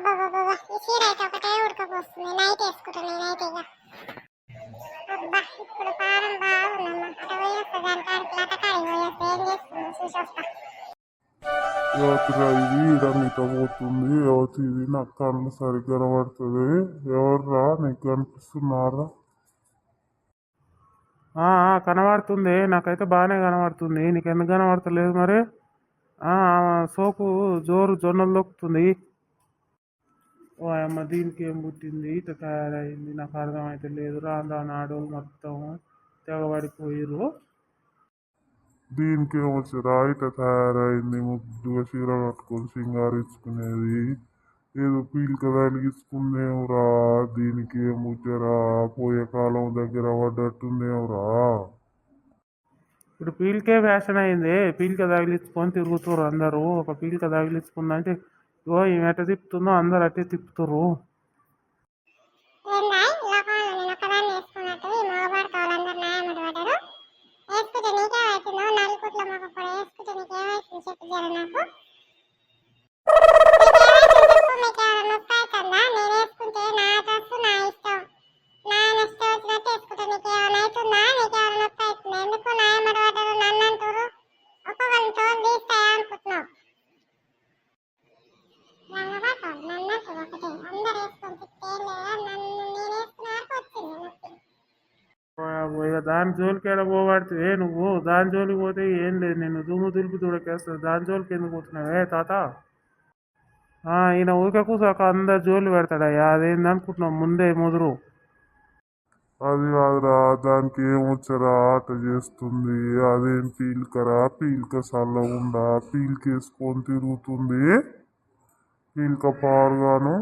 అబ్బాబాబా ఈ చీర అయితే ఒకటే ఉడకపోస్తుంది. నైట్ వేసుకుంటాను నైట్ ఇక. అబ్బా ఇప్పుడు పారం బాగుందమ్మా. అటు పోయి వస్తా దాని కాడికి ఏం చేస్తుందో ఇది ఇడమిట పోతుంది. ఎవరి ఇది నాకు కళ్ళు సరిగ్గా కనబడుతుంది. ఎవర్రా నీకు కనిపిస్తున్నారా? ఆ, ఆ, కనబడుతుంది. నాకైతే బాగానే కనబడుతుంది. నీకు ఎందుకు కనబడతలేదు మరి? సోకు జోరు జొన్నలు దొక్కుతుంది. ఓ అమ్మ దీనికి ఏం పుట్టింది? ఇట్లా తయారైంది. నాకు అర్థమైతే లేదు. రాను రాను మొత్తం తెగబడిపోయిర్రు. దీనికి ఏమొచ్చారా ఇట్లా తయారైంది. ముద్దుగా చీర కట్టుకొని సింగారించుకునేది ఏదో పీలిక తగిలించుకుందేవురా దీనికి ఏమొచ్చారా పోయే కాలం దగ్గర పడ్డట్టుందేవురా ఇప్పుడు పీలికే ఫ్యాషన్ అయింది. పీలిక తగిలించుకొని తిరుగుతారు అందరూ. ఒక పీలిక తగిలించుకుందంటే ఓ ఈమె ఎట్ట తిప్పుతుందో? అందరు అట్టే తిప్పుతురు నాకు ఇక దాని జోలికి ఎక్కడ పోబడితే నువ్వు దాని జోలికి పోతే ఏం లేదు నేను దుమ్ము దులిపి దుడకేస్తుంది దాని జోలికి ఎందుకు పోతున్నావే? తాత? ఆ, ఈయన ఊరికే కూసాక అందరు జోలు పెడతాడయ్యా. అదేంది అనుకుంటున్నావు? ముందే ముదురు. అది కాదురా దానికి ఏమొచ్చారా ఆట చేస్తుంది. అదేం పీలికరా? పీలిక చల్లగుండా పీలికేసుకొని తిరుగుతుంది. పీలిక పారుగాను.